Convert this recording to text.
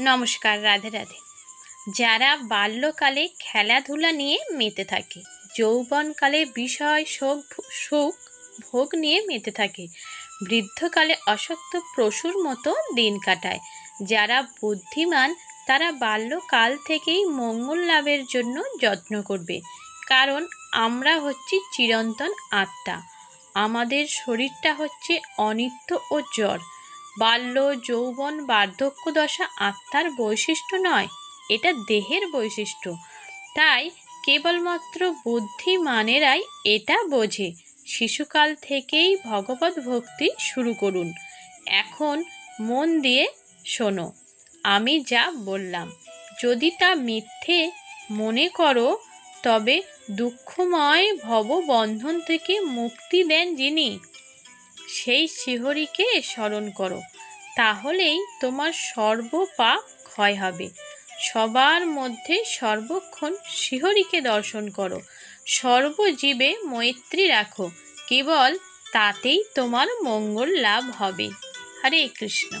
নমস্কার, রাধে রাধে। যারা বাল্যকালে খেলাধুলা নিয়ে মেতে থাকে, যৌবনকালে বিষয় শোক সুখ ভোগ নিয়ে মেতে থাকে, বৃদ্ধকালে অশক্ত প্রসুর মতো দিন কাটায়। যারা বুদ্ধিমান, তারা বাল্যকাল থেকেই মঙ্গল লাভের জন্য যত্ন করবে। কারণ আমরা হচ্ছি চিরন্তন আত্মা। আমাদের শরীরটা হচ্ছে অনিত্য ও জ্বর। বাল্য যৌবন বার্ধক্য দশা আত্মার বৈশিষ্ট্য নয়, এটা দেহের বৈশিষ্ট্য। তাই কেবলমাত্র বুদ্ধিমানেরাই এটা বোঝে। শিশুকাল থেকেই ভগবত ভক্তি শুরু করুন। এখন মন দিয়ে শোনো, আমি যা বললাম। যদি তা মিথ্যে মনে করো, তবে দুঃখময় ভববন্ধন থেকে মুক্তি দেন যিনি। সেই শিহরিকে স্মরণ করো। তাহলেই তোমার সর্বপাপ ক্ষয় হবে। সবার মধ্যে সর্বক্ষণ শিহরিকে দর্শন করো। সর্বজীবে মৈত্রী রাখো। কেবল তাতেই তোমার মঙ্গল লাভ হবে। হরে কৃষ্ণ।